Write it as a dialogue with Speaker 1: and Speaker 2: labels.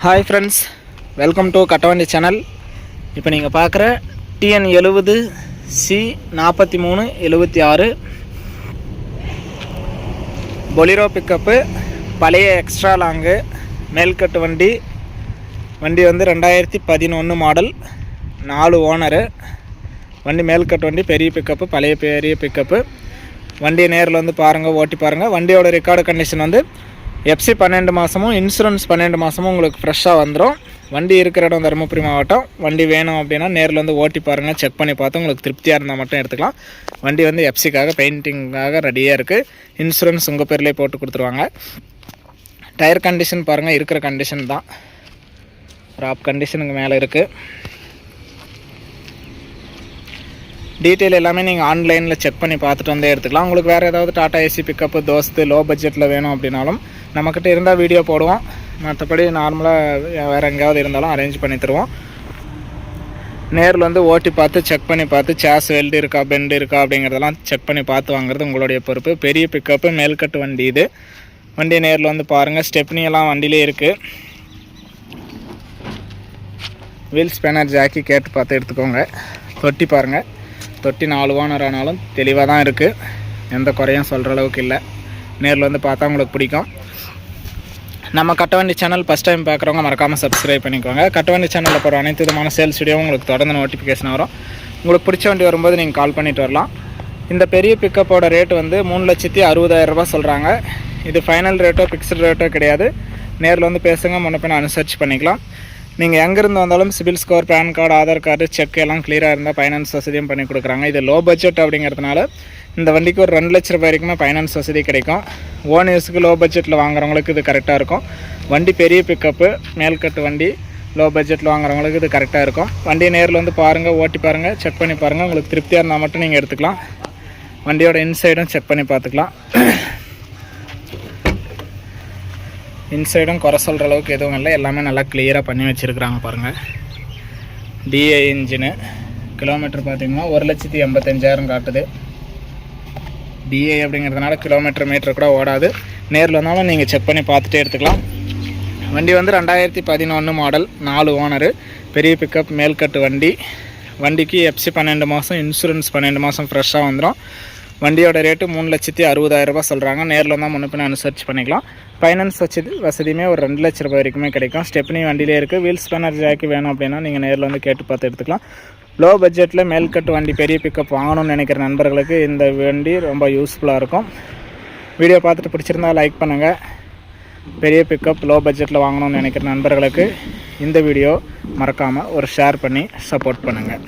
Speaker 1: Hi friends welcome to Kattavandi channel இப்போ நீங்கள் பார்க்குற டிஎன் எழுபது சி நாற்பத்தி மூணு எழுபத்தி ஆறு பொலிரோ பிக்கப்பு பழைய எக்ஸ்ட்ரா லாங்கு மேல்கட்டு வண்டி. வண்டி வந்து ரெண்டாயிரத்தி பதினொன்று மாடல் நாலு ஓனரு வண்டி மேல்கட்டு வண்டி பெரிய பிக்கப்பு பழைய பெரிய பிக்கப்பு வண்டியை நேரில் வந்து பாருங்கள் ஓட்டி பாருங்கள் வண்டியோட ரெக்கார்டு கண்டிஷன் வந்து எஃப்சி பன்னெண்டு மாதமும் இன்சூரன்ஸ் பன்னெண்டு மாதமும் உங்களுக்கு ஃப்ரெஷ்ஷாக வந்துடும் வண்டி இருக்கிற இடம் தருமபுரி மாவட்டம். வண்டி வேணும் அப்படின்னா நேரில் வந்து ஓட்டி பாருங்கள் செக் பண்ணி பார்த்து உங்களுக்கு திருப்தியாக இருந்தால் மட்டும் எடுத்துக்கலாம். வண்டி வந்து எஃப்சிக்காக பெயிண்டிங்காக ரெடியாக இருக்குது இன்சூரன்ஸ் உங்கள் பேர்லேயே போட்டு கொடுத்துருவாங்க. டயர் கண்டிஷன் பாருங்கள் இருக்கிற கண்டிஷன் தான். ராப் கண்டிஷனுக்கு மேலே இருக்குது டீட்டெயில் எல்லாமே நீங்கள் ஆன்லைனில் செக் பண்ணி பார்த்துட்டு வந்தே எடுத்துக்கலாம். உங்களுக்கு வேறு ஏதாவது Tata AC pickup Dost low பட்ஜெட்டில் வேணும் அப்படின்னாலும் நம்மக்கிட்ட இருந்தால் வீடியோ போடுவோம். மற்றபடி நார்மலாக வேறு எங்கேயாவது இருந்தாலும் அரேஞ்ச் பண்ணி தருவோம். நேரில் வந்து ஓட்டி பார்த்து செக் பண்ணி பார்த்து சேஸ் வெல்டு இருக்கா பெண்டு இருக்கா அப்படிங்கிறதெல்லாம் செக் பண்ணி பார்த்து வாங்குறது உங்களுடைய பொறுப்பு. பெரிய பிக்கப்பு மேல்கட்டு வண்டி இது. வண்டியை நேரில் வந்து பாருங்கள் ஸ்டெப்னி எல்லாம் வண்டியிலே இருக்குது வீல் ஸ்பேனர் ஜாக்கி கேட்டு பார்த்து எடுத்துக்கோங்க. தொட்டி பாருங்கள் தொட்டி நாலு ஓனர் ஆனாலும் தெளிவாக தான் இருக்குது எந்த குறையும் சொல்கிற அளவுக்கு இல்லை. நேரில் வந்து பார்த்தா உங்களுக்கு பிடிக்கும். நம்ம கட்டவண்டி சேனல் ஃபஸ்ட் டைம் பார்க்குறவங்க மறக்காமல் சப்ஸ்கிரைப் பண்ணிக்கோங்க. கட்டவண்டி சேனலில் போகிற அனைத்து விதமான சேல்ஸ் வீடியோவும் உங்களுக்கு தொடர்ந்து நோட்டிஃபிகேஷன் வரும். உங்களுக்கு பிடிச்ச வண்டி வரும்போது நீங்கள் கால் பண்ணிட்டு வரலாம். இந்த பெரிய பிக்கப்போட ரேட் வந்து மூணு லட்சத்தி அறுபதாயிரம் சொல்கிறாங்க இது ஃபைனல் ரேட்டோ ஃபிக்ஸ்டு ரேட்டோ கிடையாது. நேரில் வந்து பேசுங்க முன்ன பின்ன அனுசரிச்சு பண்ணிக்கலாம். நீங்கள் எங்கேருந்து வந்தாலும் CIBIL score PAN card Aadhaar card check எல்லாம் கிளியராக இருந்தால் ஃபைனான்ஸ் வசதியும் பண்ணி கொடுக்குறாங்க. இது லோ பட்ஜெட் அப்படிங்கிறதுனால இந்த வண்டிக்கு ஒரு ரெண்டு லட்ச ரூபாய் வரைக்குமே ஃபைனான்ஸ் வசதி கிடைக்கும். ஓன் யூஸுக்கு லோ பட்ஜெட்டில் வாங்குறவங்களுக்கு இது கரெக்டாக இருக்கும். வண்டி பெரிய பிக்கப்பு மேல்கட்டு வண்டி லோ பட்ஜெட்டில் வாங்குறவங்களுக்கு இது கரெக்டாக இருக்கும். வண்டியை நேரில் வந்து பாருங்கள் ஓட்டி பாருங்கள் செக் பண்ணி பாருங்கள் உங்களுக்கு திருப்தியாக இருந்தால் மட்டும் நீங்கள் எடுத்துக்கலாம். வண்டியோட இன்சைடும் செக் பண்ணி பார்த்துக்கலாம். இன்சைடும் குறை சொல்கிற அளவுக்கு எதுவும் இல்லை. எல்லாமே நல்லா கிளியராக பண்ணி வச்சுருக்குறாங்க பாருங்கள் டிஏ இன்ஜினு கிலோமீட்டர் பார்த்திங்கன்னா ஒரு லட்சத்தி எண்பத்தஞ்சாயிரம் காட்டுது. டிஏ அப்படிங்கிறதுனால கிலோமீட்டர் மீட்டர் கூட ஓடாது. நேரில் வந்தாலும் நீங்கள் செக் பண்ணி பார்த்துட்டே எடுத்துக்கலாம் வண்டி வந்து ரெண்டாயிரத்தி பதினொன்று மாடல் நாலு ஓனரு பெரிய பிக்கப் மேல்கட்டு வண்டி. வண்டிக்கு எஃப்சி பன்னெண்டு மாதம் இன்சூரன்ஸ் பன்னெண்டு மாதம் ஃப்ரெஷ்ஷாக வந்துடும் வண்டியோட ரேட்டு மூணு லட்சத்தி அறுபதாயிரம் ரூபாய் சொல்கிறாங்க நேரில் வந்தால் முன்ன அனுசரிச்சு பண்ணிக்கலாம். ஃபைனான்ஸ் வசதி வசதியுமே ஒரு ரெண்டு லட்ச ரூபாய் வரைக்குமே கிடைக்கும். ஸ்டெப்னி வண்டியிலே இருக்குது வீல் ஸ்பேனர் ஜாக்கி வேணும் அப்படின்னா நீங்கள் நேரில் வந்து கேட்டு பார்த்து எடுத்துக்கலாம். லோ பட்ஜெட்டில் மேல்கட்டு வண்டி பெரிய பிக்கப் வாங்கணும்னு நினைக்கிற நண்பர்களுக்கு இந்த வண்டி ரொம்ப யூஸ்ஃபுல்லாக இருக்கும். வீடியோ பார்த்துட்டு பிடிச்சிருந்தா லைக் பண்ணுங்கள் பெரிய பிக்கப் லோ பட்ஜெட்டில் வாங்கணும்னு நினைக்கிற நண்பர்களுக்கு இந்த வீடியோ மறக்காமல் ஒரு ஷேர் பண்ணி சப்போர்ட் பண்ணுங்கள்